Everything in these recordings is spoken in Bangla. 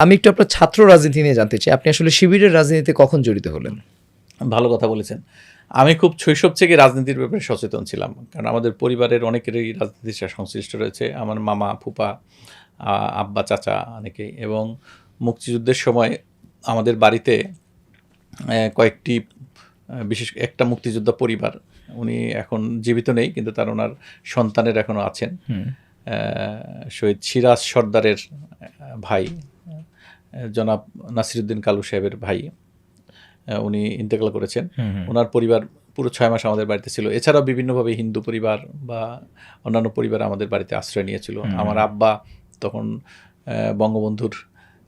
আমি একটু আপনার ছাত্র রাজনীতি নিয়ে জানতে চাই। আপনি আসলে শিবিরের রাজনীতিতে কখন জড়িত হলেন? ভালো কথা বলেছেন। আমি খুব শৈশব থেকে রাজনীতির ব্যাপারে সচেতন ছিলাম কারণ আমাদের পরিবারের অনেকেরই রাজনীতির সাথে সংশ্লিষ্ট রয়েছে। আমার মামা ফুপা আব্বা চাচা অনেকেই এবং মুক্তিযুদ্ধের সময় আমাদের বাড়িতে কয়েকটি বিশেষ একটা মুক্তিযোদ্ধা পরিবার। উনি এখন জীবিত নেই কিন্তু তার ওনার সন্তানের এখনও আছেন। শহীদ সিরাজ সর্দারের ভাই। জনাব নাসিরুদ্দিন কালু সাহেবের ভাই উনি ইন্তেকাল করেছেন। ওনার পরিবার পুরো ছয় মাস আমাদের বাড়িতে ছিল। এছাড়াও বিভিন্নভাবে হিন্দু পরিবার বা অন্যান্য পরিবার আমাদের বাড়িতে আশ্রয় নিয়েছিল। আমার আব্বা তখন বঙ্গবন্ধুর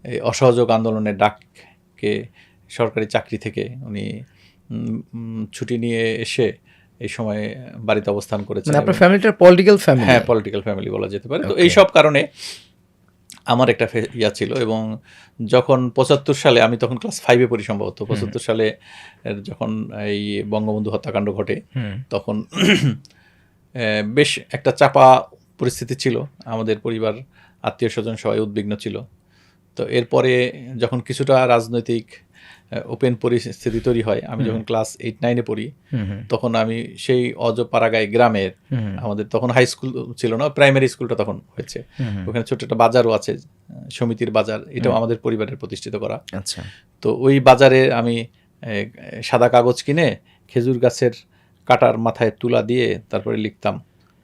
এই অসহযোগ আন্দোলনের ডাককে সরকারি চাকরি থেকে উনি ছুটি নিয়ে এসে এই সময় বাড়িতে অবস্থান করেছেন মানে আপনার ফ্যামিলিটা পলিটিক্যাল ফ্যামিলি। হ্যাঁ পলিটিক্যাল ফ্যামিলি বলা যেতে পারে। তো Okay. এই সব কারণে আমার একটা ইয়া ছিল এবং যখন পঁচাত্তর সালে আমি তখন ক্লাস ফাইভে পড়ি সম্ভবত পঁচাত্তর সালে যখন এই বঙ্গবন্ধু হত্যাকাণ্ড ঘটে তখন বেশ একটা চাপা পরিস্থিতি ছিল। আমাদের পরিবার আত্মীয় স্বজন সবাই উদ্বিগ্ন ছিল। তো এরপরে যখন কিছুটা রাজনৈতিক ওপেন পরিস্থিতি তৈরি হয়। আমি যখন ক্লাস এইট নাইনে পড়ি তখন আমি সেই অজপাড়াগাই গ্রামের আমাদের তখন হাই স্কুল ছিল না প্রাইমারি স্কুলটা তখন হয়েছে। ওখানে ছোট একটা বাজারও আছে সমিতির বাজার। এটাও আমাদের পরিবারের প্রতিষ্ঠিত করা। আচ্ছা। তো ওই বাজারে আমি সাদা কাগজ কিনে খেজুর গাছের কাটার মাথায় তুলা দিয়ে তারপরে লিখতাম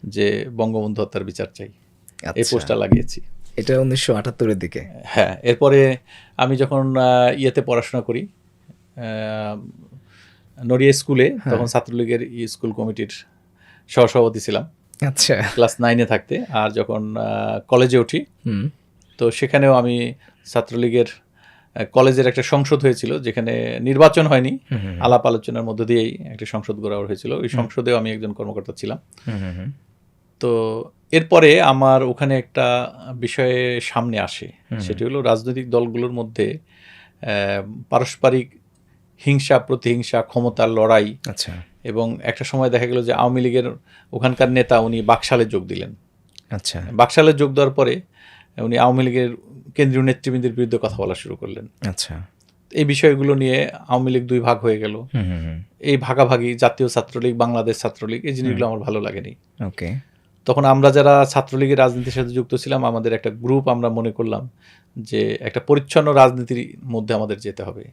যে বঙ্গবন্ধু হত্যার বিচার চাই। এই আচ্ছা। পোস্টটা লাগিয়েছি। এটা উনিশশো আটাত্তরের দিকে। হ্যাঁ এরপরে আমি যখন ইয়েতে পড়াশোনা করি নড়িয়া স্কুলে তখন ছাত্রলীগের স্কুল কমিটির সহসভাপতি ছিলাম। আচ্ছা। ক্লাস নাইনে থাকতে আর যখন কলেজে উঠি হুম। তো সেখানেও আমি ছাত্রলীগের কলেজের একটা সংসদ হয়েছিল যেখানে নির্বাচন হয়নি। আলাপ আলোচনার মধ্য দিয়েই একটা সংসদ গড়া হয়েছিল। ওই সংসদেও আমি একজন কর্মকর্তা ছিলাম। তো এরপরে আমার ওখানে একটা বিষয়ে সামনে আসে। সেটি হলো রাজনৈতিক দলগুলোর মধ্যে পারস্পরিক হিংসা প্রতিহিংসা ক্ষমতার লড়াই। আচ্ছা। এবং একটা সময় দেখা গেল যে আওয়ামী লীগের ওখানকার নেতা উনি বাকশালে যোগ দিলেন। আচ্ছা। বাকশালে যোগ দেওয়ার পরে উনি আওয়ামী লীগের কেন্দ্রীয় নেতৃবৃন্দের বিরুদ্ধে কথা বলা শুরু করলেন। আচ্ছা। এই বিষয়গুলো নিয়ে আওয়ামী লীগ দুই ভাগ হয়ে গেল। এই ভাগাভাগি জাতীয় ছাত্রলীগ বাংলাদেশ ছাত্রলীগ এই জিনিসগুলো আমার ভালো লাগেনি। ওকে। তখন আমরা যারা ছাত্রলীগের রাজনীতির সাথে যুক্ত ছিলাম আমাদের একটা গ্রুপ আমরা মনে করলাম যে একটা পরিচ্ছন্ন রাজনীতির মধ্যে আমাদের যেতে হবে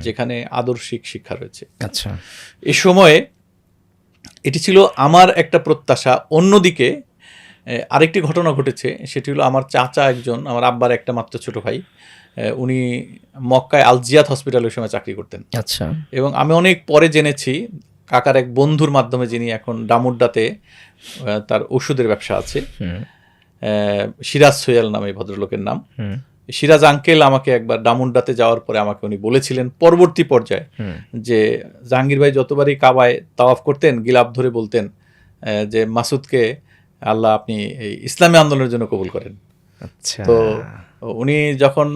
যেখানে আদর্শিক শিক্ষা রয়েছে। আচ্ছা। এ সময়ে এটি ছিল আমার একটা প্রত্যাশা। অন্যদিকে আরেকটি ঘটনা ঘটেছে সেটি হলো আমার চাচা একজন আমার আব্বার একটা মাত্র ছোট ভাই উনি মক্কায় আলজিয়াত হসপিটালে ওই সময় চাকরি করতেন। আচ্ছা। এবং আমি অনেক পরে জেনেছি কাকার এক বন্ধুর মাধ্যমে যিনি এখন ডামুড্ডাতে তার ওষুধের ব্যবসা আছে। সিরাজ সোয়াল নামে এই ভদ্রলোকের নাম। সিরাজ আঙ্কেল আমাকে একবার ডামুড্ডাতে যাওয়ার পরে আমাকে উনি বলেছিলেন পরবর্তী পর্যায়ে যে জাহাঙ্গীর ভাই যতবারই কাবায় তাওয়াফ করতেন গিলাপ ধরে বলতেন যে মাসুদকে আল্লাহ আপনি এই ইসলামী আন্দোলনের জন্য কবুল করেন। আচ্ছা। তো উনি যখন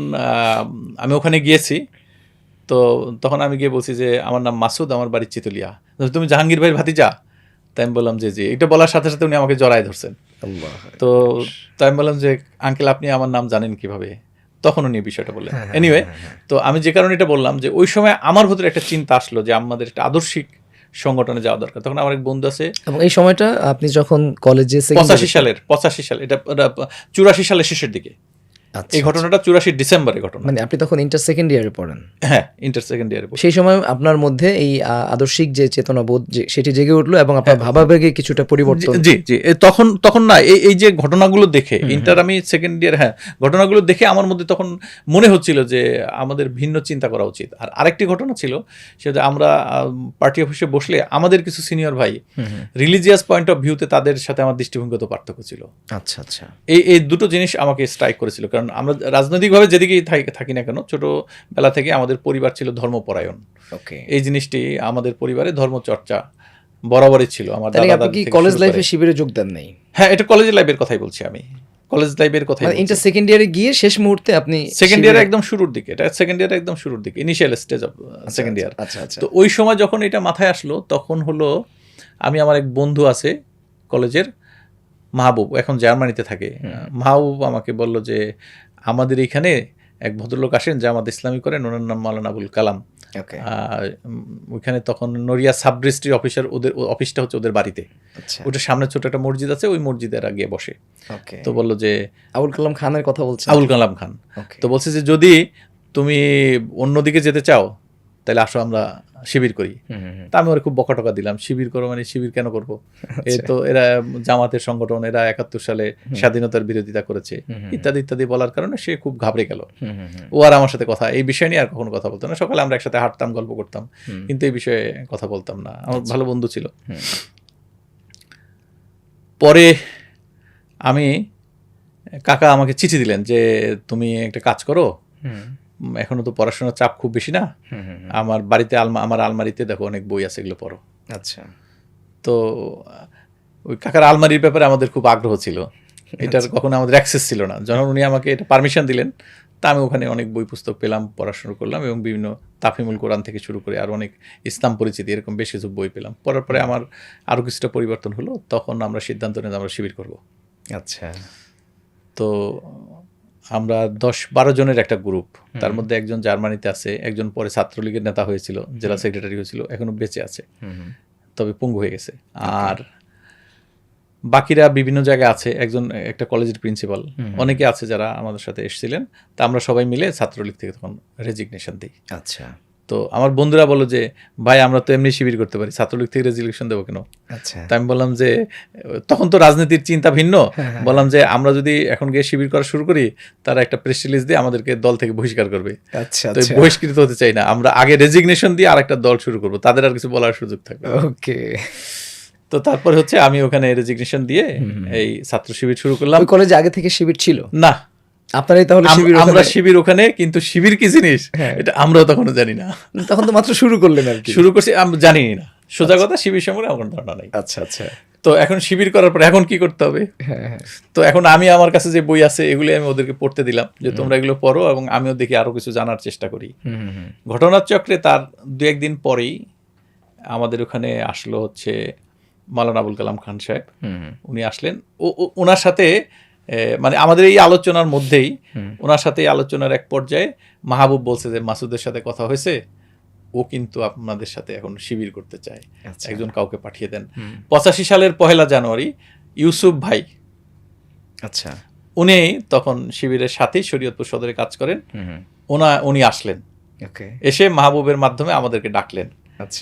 আমি ওখানে গিয়েছি তো তখন আমি গিয়ে বলছি যে আমার নাম মাসুদ আমার বাড়ি চিতলিয়া। তুমি জাহাঙ্গীর ভাইয়ের ভাতিজা? তাই আমি বললাম যে জি। এটা বলার সাথে সাথে উনি আমাকে জড়ায় ধরছেন। তো তাই আমি বললাম যে আঙ্কেল আপনি আমার নাম জানেন কীভাবে? তখন উনি বিষয়টা বললেন। হ্যাঁ, এনিওয়ে তো আমি যে কারণে এটা বললাম যে ওই সময় আমার ভিতরে একটা চিন্তা আসলো যে আমাদের একটা আদর্শিক সংগঠনে যাওয়া দরকার। তখন আমার এক বন্ধু আছে। এবং এই সময়টা আপনি যখন কলেজে পঁচাশি সালের পঁচাশি সাল এটা চুরাশি সালের শেষের দিকে। এই ঘটনাটা চুরাশি ডিসেম্বরে ঘটনা। মানে আপনি তখন ইন্টার সেকেন্ড ইয়ারে পড়েন। হ্যাঁ ইন্টার সেকেন্ড ইয়ারে সেই সময় আপনার মধ্যে এই আদর্শিক যে চেতনা বোধ যে সেটি জেগে উঠল এবং আপনার ভাবাবেগে কিছুটা পরিবর্তন। জি জি তখন তখন না এই এই যে ঘটনাগুলো দেখে ইন্টার আমি সেকেন্ড ইয়ার হ্যাঁ ঘটনাগুলো দেখে আমার মধ্যে তখন মনে হচ্ছিল যে আমাদের ভিন্ন চিন্তা করা উচিত। আর আরেকটি ঘটনা ছিল সেটা আমরা পার্টি অফিসে বসলে আমাদের কিছু সিনিয়র ভাই রিলিজিয়াস পয়েন্ট অফ ভিউতে তাদের সাথে আমার দৃষ্টিভঙ্গিগত পার্থক্য ছিল। আচ্ছা আচ্ছা। এই এই দুটো জিনিস আমাকে স্ট্রাইক করেছিল। কারণ আমরা রাজনৈতিকভাবে যেদিকেই থাকি- থাকি না কেন ছোটবেলা থেকে আমাদের পরিবার ছিল ধর্মপরায়ণ। ওকে এই জিনিসটি আমাদের পরিবারে ধর্মচর্চা বরাবরই ছিল। আমার আপনি কি কলেজ লাইফে শিবিরে যোগ দেন নাই? হ্যাঁ এটা কলেজ লাইফের কথাই বলছি আমি। কলেজ লাইফের কথা ইন্টার সেকেন্ড ইয়ারে গিয়ে শেষ মুহূর্তে আপনি সেকেন্ড ইয়ারে একদম শুরুর দিকে এটা সেকেন্ড ইয়ারে একদম শুরুর দিকে initial stage of second year আচ্ছা আচ্ছা। তো ওই সময় যখন এটা মাথায় আসলো তখন হলো আমি আমার এক বন্ধু আছে কলেজের মাহবুব এখন জার্মানিতে থাকে। মাহবুব আমাকে বলল যে আমাদের এখানে এক ভদ্রলোক আসেন জামাত ইসলামী করেন ওনার নাম মাওলানা আবুল কালাম। ওইখানে তখন নড়িয়া সাব রেজিস্ট্রি অফিসার ওদের অফিসটা হচ্ছে ওদের বাড়িতে। আচ্ছা। ওটার সামনে ছোট একটা মসজিদ আছে ওই মসজিদে এরা গিয়ে বসে তো বলল যে আবুল কালাম খানের কথা বলছে আবুল কালাম খান। তো বলছে যে যদি তুমি অন্যদিকে যেতে চাও তাহলে আসো আমরা শিবির করি। তা আমি ওরা খুব বকা টকা দিলাম শিবির করো মানে শিবির কেন করব? এ আচ্ছা। তো এরা জামাতের সংগঠন এরা একাত্তর সালে স্বাধীনতার বিরোধিতা করেছে। ইত্যাদি ইত্যাদি বলার কারণে সে খুব ঘাবড়ে গেল। ও আর আমার সাথে কথা এই বিষয় নিয়ে আর কখনো কথা বলতো না। সকালে আমরা একসাথে হাঁটতাম গল্প করতাম কিন্তু এই বিষয়ে কথা বলতাম না। আমার ভালো বন্ধু ছিল। পরে আমি কাকা আমাকে চিঠি দিলেন যে তুমি একটা কাজ করো এখনও তো পড়াশোনার চাপ খুব বেশি না। আমার বাড়িতে আলমা আমার আলমারিতে দেখো অনেক বই আছে এগুলো পড়ো। আচ্ছা। তো ওই কাকার আলমারির ব্যাপারে আমাদের খুব আগ্রহ ছিল। এটার কখনো আমাদের অ্যাক্সেস ছিল না। যখন উনি আমাকে এটা পারমিশন দিলেন তা আমি ওখানে অনেক বই পুস্তক পেলাম পড়াশোনা করলাম এবং বিভিন্ন তাফিমুল কোরআন থেকে শুরু করে আর অনেক ইসলাম পরিচিতি এরকম বেশ কিছু বই পেলাম। পড়ার পরে আমার আরও কিছুটা পরিবর্তন হলো। তখন আমরা সিদ্ধান্ত নিয়ে আমরা শিবির করব। আচ্ছা। তো আমরা দশ বারো জনের একটা গ্রুপ তার মধ্যে একজন জার্মানিতে আছে একজন পরে ছাত্রলীগের নেতা হয়েছিল জেলা সেক্রেটারি হয়েছিল এখনও বেঁচে আছে। তবে পঙ্গু হয়ে গেছে। আর বাকিরা বিভিন্ন জায়গায় আছে একজন একটা কলেজের প্রিন্সিপাল অনেকে আছে যারা আমাদের সাথে এসেছিলেন। তা আমরা সবাই মিলে ছাত্রলীগ থেকে তখন রেজিগনেশন দিই। আচ্ছা। তো আমার বন্ধুরা বলো যে ভাই আমরা তো এমনি শিবির করতে পারি ছাত্রলীগ থেকে রেজিগনেশন দেবো কেন? আচ্ছা। তা আমি বললাম যে তখন তো রাজনীতির চিন্তা ভিন্ন। বললাম যে আমরা যদি এখন গিয়ে শিবির করা শুরু করি তারা একটা প্রেস রিলিজ দিয়ে আমাদেরকে দল থেকে বহিষ্কার করবে। আচ্ছা তো আচ্ছা। বহিষ্কৃত হতে চাই না। আমরা আগে রেজিগনেশন দিয়ে আর একটা দল শুরু করব। তাদের আর কিছু বলার সুযোগ থাকবে ওকে। তো তারপরে হচ্ছে আমি ওখানে রেজিগনেশন দিয়ে এই ছাত্র শিবির শুরু করলাম। কলেজে আগে থেকে শিবির ছিল? না। আপনারাই তাহলে শিবির আমরা শিবির ওখানে কিন্তু শিবির কি জিনিস? হ্যাঁ। এটা আমরাও তখনও জানি না। তখন তো মাত্র শুরু করলেন আর কি। শুরু করছি আমরা জানি না। সোজা কথা শিবির সম্পর্কে আমার কোনো ধারণা নাই। আচ্ছা আচ্ছা। তো এখন শিবির করার পর এখন কি করতে হবে? হ্যাঁ হ্যাঁ। তো এখন আমি আমার কাছে যে বই আছে এগুলি আমি ওদেরকে পড়তে দিলাম যে তোমরা এগুলো পড়ো এবং আমিও দেখি আরও কিছু জানার চেষ্টা করি। ঘটনার চক্রে তার দু একদিন পরেই আমাদের ওখানে আসলো হচ্ছে মালানা আবুল কালাম খান সাহেব। উনি আসলেন। ও ওনার সাথে মানে আমাদের এই আলোচনার মধ্যেই ওনার সাথে এই আলোচনার এক পর্যায়ে মাহবুব বলছে যে মাসুদের সাথে কথা হয়েছে ও কিন্তু আপনাদের সাথে এখন শিবির করতে চায়। আচ্ছা। একজন কাউকে পাঠিয়ে দেন। পঁচাশি সালের পহেলা জানুয়ারি ইউসুফ ভাই আচ্ছা। উনি তখন শিবিরের সাথেই শরীয়তপুর সদরে কাজ করেন। ওনা উনি আসলেন। ওকে। এসে মাহবুবের মাধ্যমে আমাদেরকে ডাকলেন।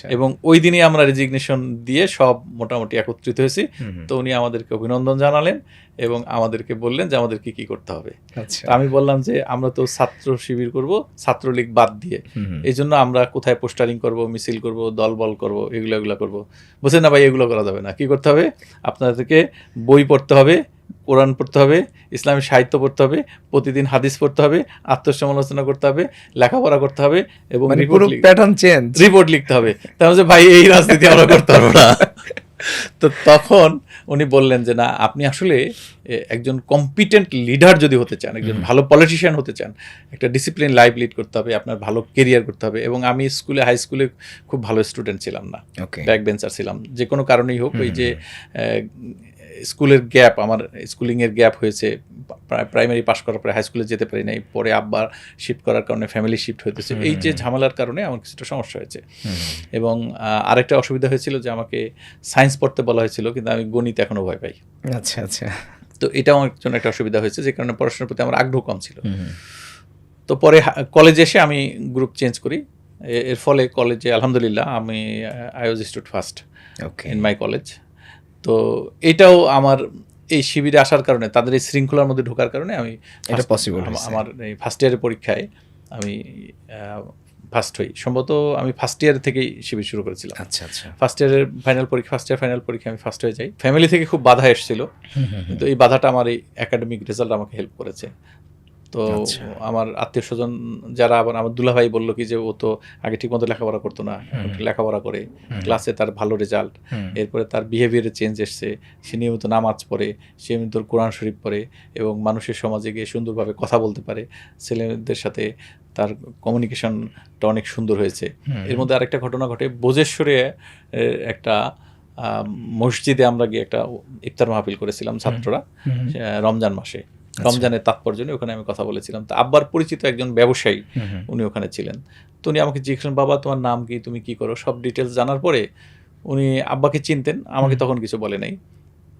এবং ওই দিনই আমরা রেজিগনেশন দিয়ে সব মোটামুটি একত্রিত হয়েছি। তো উনি আমাদেরকে অভিনন্দন জানালেন এবং আমাদেরকে বললেন যে আমাদেরকে কি করতে হবে। আচ্ছা। আমি বললাম যে আমরা তো ছাত্র শিবির করব ছাত্রলীগ বাদ দিয়ে। এই জন্য আমরা কোথায় পোস্টারিং করব মিছিল করব দল বল করব এগুলো এগুলো করব। বলছেন না ভাই এগুলো করা যাবে না। কি করতে হবে? আপনাদেরকে বই পড়তে হবে কোরআন পড়তে হবে ইসলামী সাহিত্য পড়তে হবে প্রতিদিন হাদিস পড়তে হবে আত্মসমালোচনা করতে হবে লেখাপড়া করতে হবে এবং রিপোর্ট প্যাটার্ন চেঞ্জ রিপোর্ট লিখতে হবে। তাহলে যে ভাই এই রাজনীতি আমরা করতে পারব না। তো তখন উনি বললেন যে না আপনি আসলে একজন কম্পিটেন্ট লিডার যদি হতে চান একজন ভালো পলিটিশিয়ান হতে চান একটা ডিসিপ্লিন লাইফ লিড করতে হবে আপনার ভালো কেরিয়ার করতে হবে এবং আমি স্কুলে হাই স্কুলে খুব ভালো স্টুডেন্ট ছিলাম না ব্যাক বেঞ্চার ছিলাম। যে কোনো কারণেই হোক ওই যে স্কুলের গ্যাপ আমার স্কুলিংয়ের গ্যাপ হয়েছে প্রাইমারি পাশ করার পরে হাই স্কুলে যেতে পারি নাই পরে আব্বার শিফট করার কারণে ফ্যামিলি শিফট হইতেছে। এই যে ঝামেলার কারণে আমার কিছুটা সমস্যা হয়েছে। এবং আরেকটা অসুবিধা হয়েছিল যে আমাকে সায়েন্স পড়তে বলা হয়েছিল কিন্তু আমি গণিত এখনও ভয় পাই। আচ্ছা আচ্ছা। তো এটাও আমার জন্য একটা অসুবিধা হয়েছে যে কারণে পড়াশোনার প্রতি আমার আগ্রহ কম ছিল। তো পরে কলেজে এসে আমি গ্রুপ চেঞ্জ করি। এর ফলে কলেজে আলহামদুলিল্লাহ আমি I was stood first okay in my college. তো এটাও আমার এই শিবিরে আসার কারণে তাদের এই শৃঙ্খলার মধ্যে ঢোকার কারণে আমি এটা পসিবল আমার এই ফার্স্ট ইয়ারের পরীক্ষায় আমি ফার্স্ট হই। সম্ভবত আমি ফার্স্ট ইয়ার থেকেই শিবির শুরু করেছিলাম। আচ্ছা আচ্ছা। ফার্স্ট ইয়ারের ফাইনাল পরীক্ষা ফার্স্ট ইয়ার ফাইনাল পরীক্ষা আমি ফার্স্ট হয়ে যাই। ফ্যামিলি থেকে খুব বাধা এসেছিল। কিন্তু এই বাধাটা আমার এই একাডেমিক রেজাল্ট আমাকে হেল্প করেছে। তো আচ্ছা। আমার আত্মীয় স্বজন যারা আবার আমার দুলাভাই বলল কি যে ও তো আগে ঠিকমতো লেখাপড়া করতো না লেখাপড়া করে। ক্লাসে তার ভালো রেজাল্ট এরপরে তার বিহেভিয়ারে চেঞ্জ এসছে। সে নিয়মিত নামাজ পড়ে সে নিয়মিত কোরআন শরীফ পড়ে এবং মানুষের সমাজে গিয়ে সুন্দরভাবে কথা বলতে পারে। ছেলেদের সাথে তার কমিউনিকেশনটা অনেক সুন্দর হয়েছে। এর মধ্যে আরেকটা ঘটনা ঘটে। বোজেশ্বরে একটা মসজিদে আমরা গিয়ে একটা ইফতার মাহফিল করেছিলাম ছাত্ররা রমজান মাসে। রমজানের তাৎপর্য নিয়ে ওখানে আমি কথা বলেছিলাম। তো আব্বার পরিচিত একজন ব্যবসায়ী। উনি ওখানে ছিলেন। তো উনি আমাকে জিজ্ঞেস বাবা তোমার নাম কি? তুমি কি করো? সব ডিটেলস জানার পরে উনি আব্বাকে চিনতেন আমাকে তখন কিছু বলে নাই।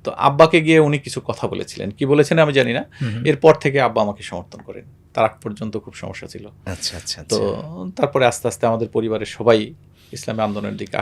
তো আব্বাকে গিয়ে উনি কিছু কথা বলেছিলেন। কি বলেছেন আমি জানি না। এরপর থেকে আব্বা আমাকে সমর্থন করেন। তার আগ পর্যন্ত খুব সমস্যা ছিল। আচ্ছা আচ্ছা তো আচ্ছা। তারপরে আস্তে আস্তে আমাদের পরিবারের সবাই ইসলামী আন্দোলনের দিকে